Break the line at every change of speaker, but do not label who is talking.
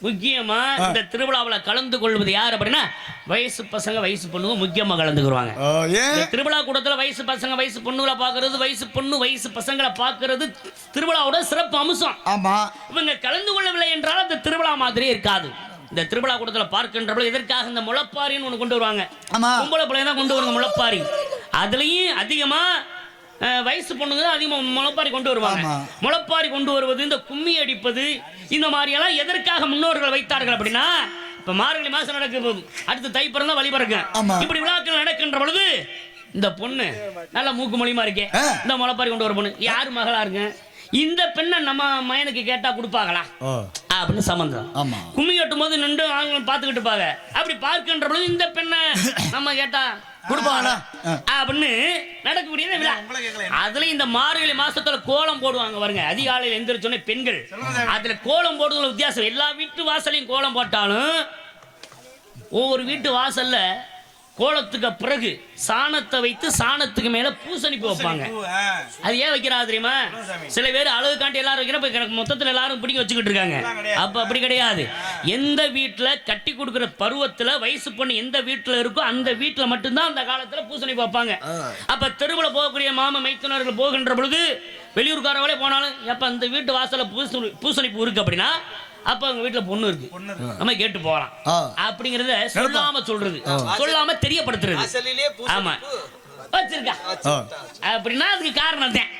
முக்கியமா இந்த திருவிழாவில் கலந்து கொள்வது யார் அப்படின்னா வயசு பசங்க வயசு பொண்ணுங்க முக்கியமா இந்த திருவிழா கூட்டத்துல வயசு பசங்க வயசு பொண்ணுகளை பார்க்கறது வயசு பொண்ணு வயசு பசங்களை பார்க்கறது திருவிழாவோட சிறப்பு அம்சம்.
ஆமா.
இவங்க கலந்து கொள்ளவில்லை என்றால் அந்த திருவிழா மாதிரியே இருக்காது. இந்த திருவிழா கூட்டத்துல பார்க்கின்ற பொழுது எதற்காக இந்த முளப்பாரின்னு ஒன்று கொண்டு வருவாங்க. பொம்பளை பிள்ளைங்க தான் கொண்டு வருவாங்க முளப்பாரி. அதுலயும் அதிகமா வயசு பொண்ணுங்க தான் அதிகமா முளப்பாரி கொண்டு வருவாங்க. முளப்பாரி கொண்டு வருவது இந்த கும்மி அடிப்பது இந்த மாதிரி எல்லாம் எதற்காக முன்னோர்கள் வைத்தார்கள் அப்படின்னா இப்ப மார்கழி மாசம் நடக்க போகுது அடுத்து தை பிறந்தா வழி. இப்படி விழாக்கள் நடக்கின்ற பொழுது இந்த பொண்ணு நல்ல மூக்கு மொழிமா இருக்கே
ஆ.
இந்த முளப்பாரி கொண்டு வர பொண்ணு யார் மகளா இருங்க இந்த பெண்ணை நம்ம மயனுக்கு கேட்டா கொடுப்பாங்களா? அப்படின்னு சம்பந்தம்.
ஆமா.
கும்மி கட்டும் போது நின்று ஆண்கள் பார்த்துக்கிட்டு இருப்பாங்க. அப்படி பார்க்கின்ற பொழுது இந்த பெண்ணை நம்ம கேட்டா கொடுப்பாங்களா. அப்படின்னு நடக்கக்கூடிய விழா. அதுல இந்த மார்கழி மாசத்துல கோலம் போடுவாங்க பாருங்க. அதிகாலையில் எந்திரிச்சோன்னே பெண்கள். அதுல கோலம் போடுறதுல வித்தியாசம். எல்லா வீட்டு வாசலையும் கோலம் போட்டாலும் ஒவ்வொரு வீட்டு வாசல்ல கோலத்துக்கு பிறகு சாணத்தை வைத்து சாணத்துக்கு மேல பூசணிப்பு வைப்பாங்க. அது ஏன் வைக்கிறா தெரியுமா? சில பேர் அழகு காட்டி எல்லாரும் வைக்கிற மொத்தத்துல எல்லாரும் பிடிக்க வச்சுக்கிட்டு இருக்காங்க. அப்ப அப்படி கிடையாது. எந்த வீட்டுல கட்டி கொடுக்கிற பருவத்துல வயசு பொண்ணு எந்த வீட்டுல இருக்கோ அந்த வீட்டுல மட்டும்தான் அந்த காலத்துல பூசணி வைப்பாங்க. அப்ப தெருவுல போகக்கூடிய மாம மைத்துனர்கள் போகின்ற பொழுது வெளியூர்காரவளே போனாலும் எப்ப அந்த வீட்டு வாசல்ல பூசணி பூசணிப்பு இருக்கு அப்படின்னா அப்ப அவங்க வீட்டுல பொண்ணு இருக்கு. நம்ம கேட்டு போகலாம். அப்படிங்கறத சொல்லாம சொல்றது. சொல்லாம தெரியப்படுத்துறது. ஆமா. வச்சிருக்கா. அப்படின்னா அதுக்கு காரணம் தான்